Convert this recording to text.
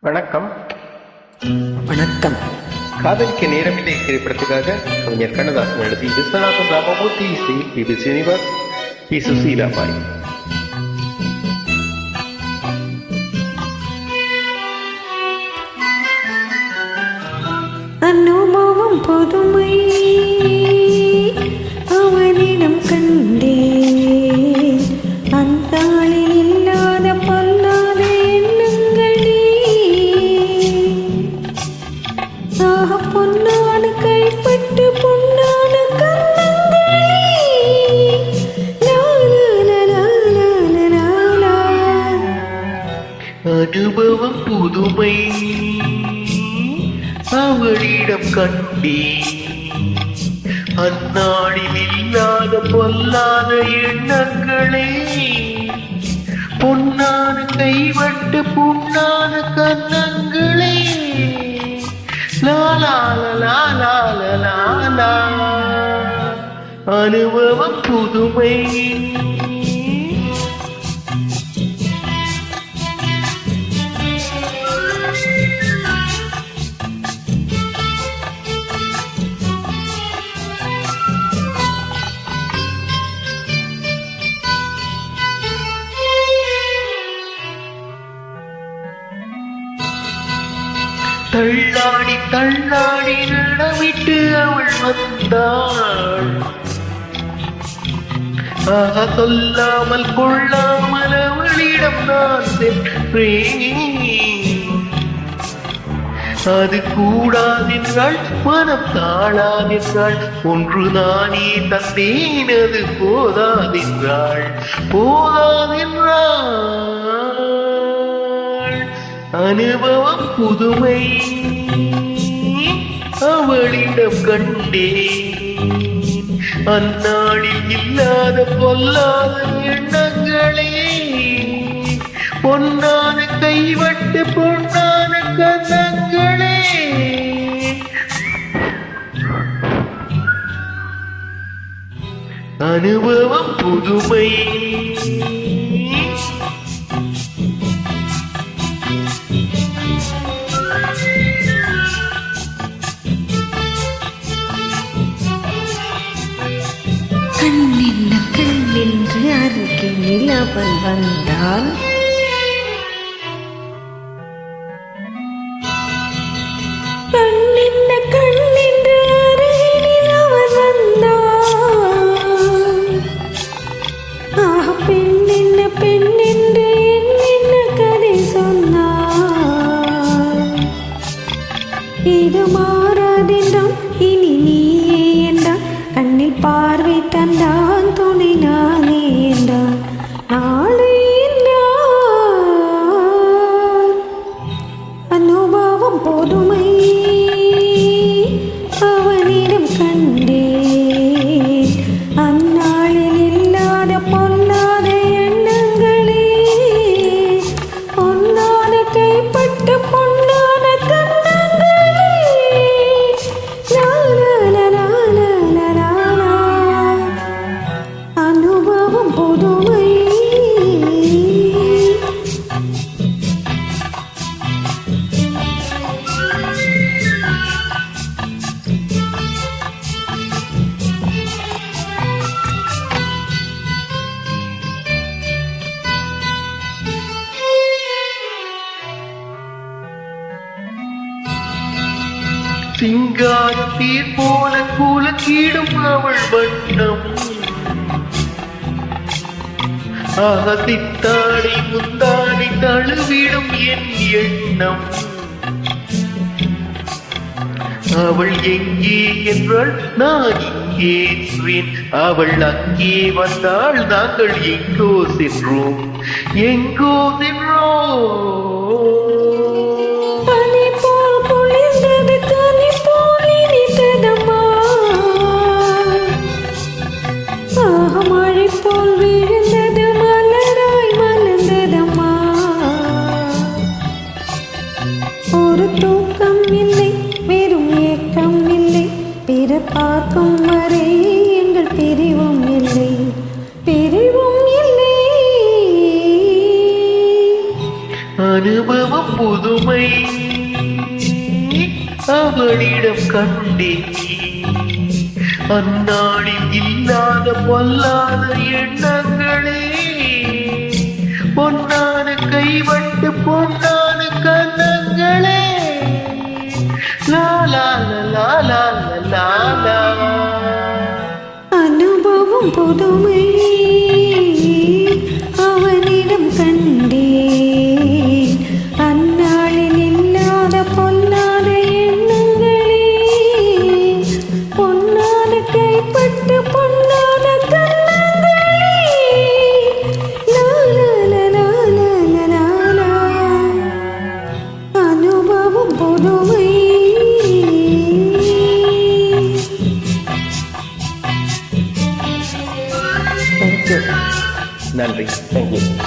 வணக்கம். வணக்கம். காதலிக்க நேரமில்லை திரைப்படத்துக்காக கவிஞர் கண்ணதாசன் எழுதி விஸ்வநாதன் ராமமூர்த்தி இசையில் B. P Srinivas P. Sushilabai அனுபவம் புதுமை. ஆக பொன்னான கைப்பட்டு பொன்னான அனுபவம் புதுமை. அவளிடம் கண்டே அந்நாளில் இல்லாத பொல்லாத எண்ணங்களே. பொன்னான கைவட்டு புண்ணான கண்ண அனுபவம் புதுமை. தள்ளாடி தள்ளாடி நடமிட்டு அவள் வந்தாள். ஆஹா சொல்லாமல் கொள்ளாமல் அவளிடம் நான் சென்றேன். அது கூடாதென்றாள் மனம் தாழாதென்றாள் ஒன்று நானே தந்தேன் அது போதாதென்றாள் போதாதென்றாள் அனுபவம் புதுமை அவளிடம் கண்டேன். அந்நாளில் இல்லாத பொல்லாத எண்ணங்களே. பொன்னான கைவட்டு பொன்னான கன்னங்களே. அனுபவம் புதுமை. என்னென்ன கதை சொன்னாள் இது மாறாதென்றால் சிங்காரத்தீர் போல கூலக்கீடும் அவள் வண்ணம். அகத்தித்தாடி முந்தாடி தழுவிடும் என் எண்ணம். அவள் எங்கே என்றால் நான் இங்கே என்றேன் அவள் அங்கே வந்தாள் நாங்கள் எங்கோ சென்றோம். எங்கோ சென்றோம். அவளிடம் கண்டே. அந்நாளில் இல்லாத பொல்லாத எண்ணங்களே. பொன்னான கைவட்டு பொன்னான கண்ணங்களே லாலா லாலா லாலா அனுபவம் புதுமை. Netflix. Thank you.